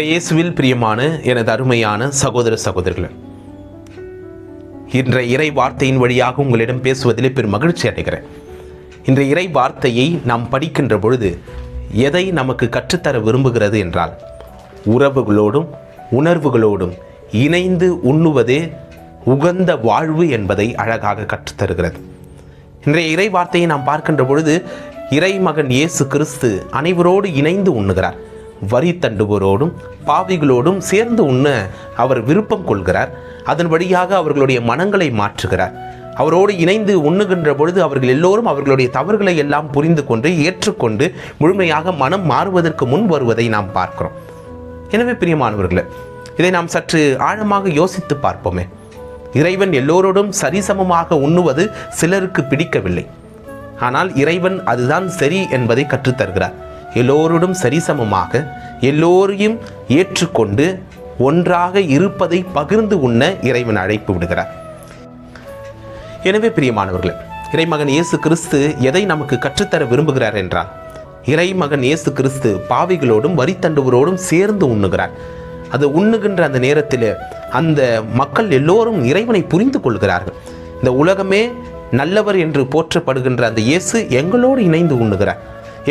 இயேசுவில் பிரியமான எனது அருமையான சகோதர சகோதரிகளே இன்றைய இறை வார்த்தையின் வழியாக உங்களிடம் பேசுவதிலே பெரும் மகிழ்ச்சி அடைகிறேன். இன்றைய இறை வார்த்தையை நாம் படிக்கின்ற பொழுது எதை நமக்கு கற்றுத்தர விரும்புகிறது என்றால் உறவுகளோடும் உணர்வுகளோடும் இணைந்து உண்ணுவதே உகந்த வாழ்வு என்பதை அழகாக கற்றுத்தருகிறது. இன்றைய இறை வார்த்தையை நாம் பார்க்கின்ற பொழுது இறைமகன் இயேசு கிறிஸ்து அனைவரோடு இணைந்து உண்ணுகிறார். வரி தண்டுவோரோடும் பாவிகளோடும் சேர்ந்து உண்ண அவர் விருப்பம் கொள்கிறார். அதன் வழியாக அவர்களுடைய மனங்களை மாற்றுகிறார். அவரோடு இணைந்து உண்ணுகின்ற பொழுது அவர்கள் எல்லோரும் அவர்களுடைய தவறுகளை எல்லாம் புரிந்து கொண்டு ஏற்றுக்கொண்டு முழுமையாக மனம் மாறுவதற்கு முன் வருவதை நாம் பார்க்கிறோம். எனவே பிரியமானவர்களே இதை நாம் சற்று ஆழமாக யோசித்து பார்ப்போமே. இறைவன் எல்லோரோடும் சரிசமமாக உண்ணுவது சிலருக்கு பிடிக்கவில்லை. ஆனால் இறைவன் அதுதான் சரி என்பதை கற்றுத்தருகிறார். எல்லோரோடும் சரிசமமாக எல்லோரையும் ஏற்றுக்கொண்டு ஒன்றாக இருப்பதை பகிர்ந்து உண்ண இறைவன் அழைப்பு விடுகிறார். எனவே பிரியமானவர்களே இறைமகன் இயேசு கிறிஸ்து எதை நமக்கு கற்றுத்தர விரும்புகிறார் என்றால் இறைமகன் இயேசு கிறிஸ்து பாவிகளோடும் வரித்தண்டுவரோடும் சேர்ந்து உண்ணுகிறார். அது உண்ணுகின்ற அந்த நேரத்தில் அந்த மக்கள் எல்லோரும் இறைவனை புரிந்து கொள்கிறார்கள். இந்த உலகமே நல்லவர் என்று போற்றப்படுகின்ற அந்த இயேசு எங்களோடு இணைந்து உண்ணுகிறார்.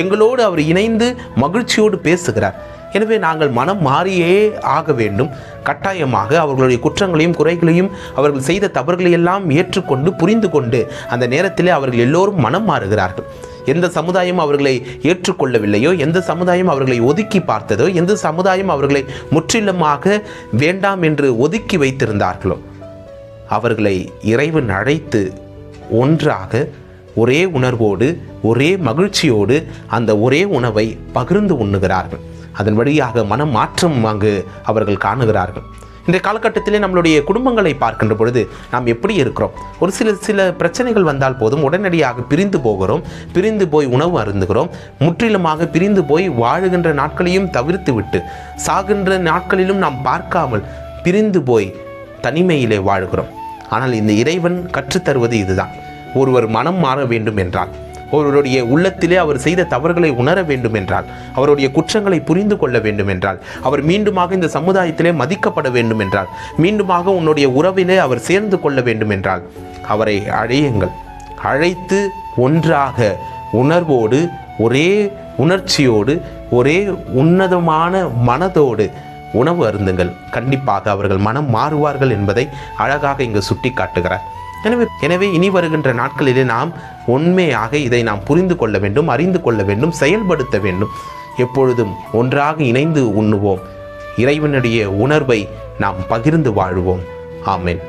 எங்களோடு அவர் இணைந்து மகிழ்ச்சியோடு பேசுகிறார். எனவே நாங்கள் மனம் மாறியே ஆக வேண்டும். கட்டாயமாக அவர்களுடைய குற்றங்களையும் குறைகளையும் அவர்கள் செய்த தவறுகளை எல்லாம் ஏற்றுக்கொண்டு புரிந்து கொண்டு அந்த நேரத்திலே அவர்கள் எல்லோரும் மனம் மாறுகிறார்கள். எந்த சமுதாயம் அவர்களை ஏற்றுக்கொள்ளவில்லையோ எந்த சமுதாயம் அவர்களை ஒதுக்கி பார்த்ததோ எந்த சமுதாயம் அவர்களை முற்றிலுமாக வேண்டாம் என்று ஒதுக்கி வைத்திருந்தார்களோ அவர்களை இறைவன் அழைத்து ஒன்றாக ஒரே உணர்வோடு ஒரே மகிழ்ச்சியோடு அந்த ஒரே உணவை பகிர்ந்து உண்ணுகிறார்கள். அதன் வழியாக மனம் மாற்றம் அங்கு அவர்கள் காணுகிறார்கள். இன்றைய காலகட்டத்திலே நம்மளுடைய குடும்பங்களை பார்க்கின்ற பொழுது நாம் எப்படி இருக்கிறோம்? ஒரு சில சில பிரச்சனைகள் வந்தால் போதும் உடனடியாக பிரிந்து போகிறோம் பிரிந்து போய் உணவு அருந்துகிறோம் முற்றிலுமாக பிரிந்து போய் வாழுகின்ற நாட்களையும் தவிர்த்து விட்டு சாகின்ற நாட்களிலும் நாம் பார்க்காமல் பிரிந்து போய் தனிமையிலே வாழுகிறோம். ஆனால் இந்த இறைவன் கற்றுத்தருவது இதுதான். ஒருவர் மனம் மாற வேண்டும் என்றால் ஒருவருடைய உள்ளத்திலே அவர் செய்த தவறுகளை உணர வேண்டும் என்றால் அவருடைய குற்றங்களை புரிந்து கொள்ள வேண்டும் என்றால் அவர் மீண்டுமாக இந்த சமுதாயத்திலே மதிக்கப்பட வேண்டும் என்றால் மீண்டுமாக உன்னுடைய உறவிலே அவர் சேர்ந்து கொள்ள வேண்டும் என்றால் அவரை அழையுங்கள். அழைத்து ஒன்றாக உணர்வோடு ஒரே உணர்ச்சியோடு ஒரே உன்னதமான மனதோடு உணவு அருந்துங்கள். கண்டிப்பாக அவர்கள் மனம் மாறுவார்கள் என்பதை அழகாக இங்கு சுட்டி காட்டுகிறார் எனவே எனவே இனி வருகின்ற நாட்களிலே நாம் உண்மையாக இதை நாம் புரிந்து கொள்ள வேண்டும் அறிந்து கொள்ள வேண்டும் செயல்படுத்த வேண்டும். எப்பொழுதும் ஒன்றாக இணைந்து உண்ணுவோம். இறைவனுடைய உணர்வை நாம் பகிர்ந்து வாழ்வோம். ஆமென்.